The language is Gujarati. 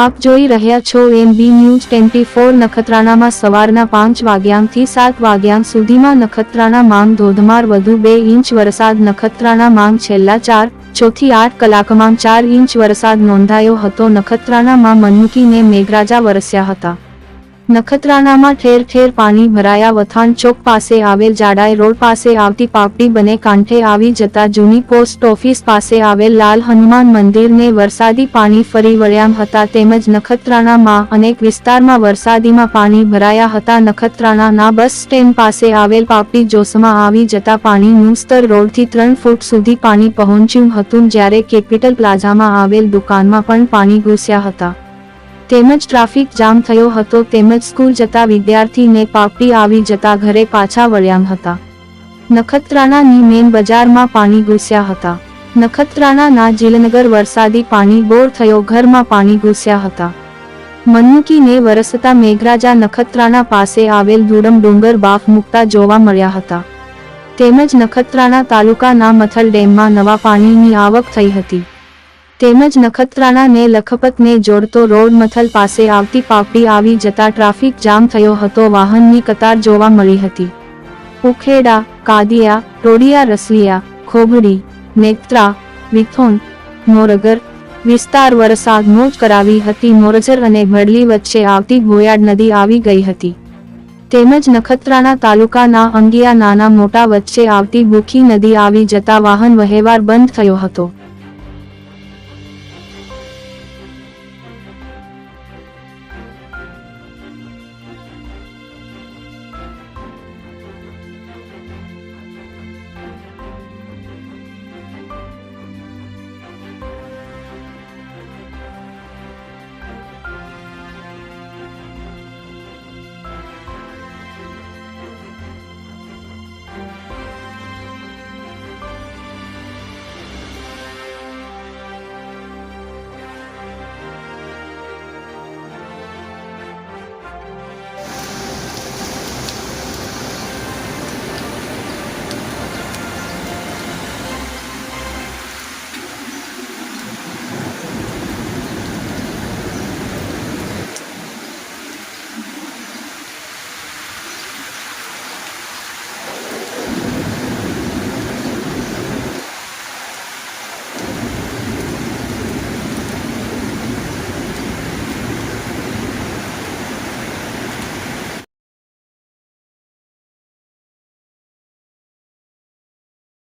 આપ જોઈ રહ્યા છો M B news twenty four નખત્રાણામાં સવારના પાંચ વાગ્યાથી સાત વાગ્યા સુધીમાં નખત્રાણા માંગ ધોધમાર વધુ બે ઇંચ વરસાદ નખત્રાણા માંગ છેલ્લા ચાર, ચોથી આઠ કલાકમાં ચાર ઇંચ વરસાદ નોંધાયો હતો. નખત્રાણામાં મનુકીને મેઘરાજા વરસ્યા હતા. નખત્રાણામાં ઠેર ઠેર પાણી ભરાયા. વથાણ ચોક પાસે આવેલ જાડાઈ રોડ પાસે આવતી પાપડી બને કાંઠે આવી જતા જૂની પોસ્ટ ઓફિસ પાસે આવેલ લાલ હનુમાન મંદિરને વરસાદી પાણી ફરી વળ્યા હતા. તેમજ નખત્રાણામાં અનેક વિસ્તારમાં વરસાદીમાં પાણી ભરાયા હતા. નખત્રાણાના બસ સ્ટેન્ડ પાસે આવેલ પાપડી જોશમાં આવી જતા પાણીનું સ્તર રોડથી ત્રણ ફૂટ સુધી પાણી પહોંચ્યું હતું. જ્યારે કેપિટલ પ્લાઝામાં આવેલ દુકાનમાં પણ પાણી ઘૂસ્યા હતા. તેમજ ટ્રાફિક જામ થયો હતો તેમજ સ્કૂલ જતા વિદ્યાર્થીને પાપડી આવી જતા ઘરે પાછા વળ્યા હતા. નખત્રાણાની મેન બજારમાં પાણી ઘૂસ્યા હતા. નખત્રાણાના જીલનગર વરસાદી પાણી બોર થયો ઘરમાં પાણી ઘૂસ્યા હતા. મનુકીને વરસતા મેઘરાજા નખત્રાણા પાસે આવેલ ધૂડમ ડુંગર બાફ મૂકતા જોવા મળ્યા હતા. તેમજ નખત્રાણા તાલુકાના મથલ ડેમમાં નવા પાણીની આવક થઈ હતી. તેમજ નખત્રાણાને લખપતને જોડતો રોડ મથલ પાસે આવતી પાપડી આવી જતા ટ્રાફિક જામ થયો હતો. વાહનની કતાર જોવા મળી હતી. ઉખેડા, કાદિયા, રોડિયા રસલિયા ખોબડી, નેત્રા, વિથોન, મોરગર વિસ્તાર વરસાદ મોજ કરાવી હતી. મોરજર અને ભડલી વચ્ચે આવતી ભોયાડ નદી આવી ગઈ હતી. તેમજ નખત્રાણા તાલુકાના અંગિયા નાના મોટા વચ્ચે આવતી ભૂખી નદી આવી જતા વાહન વહેવાર બંધ થયો હતો.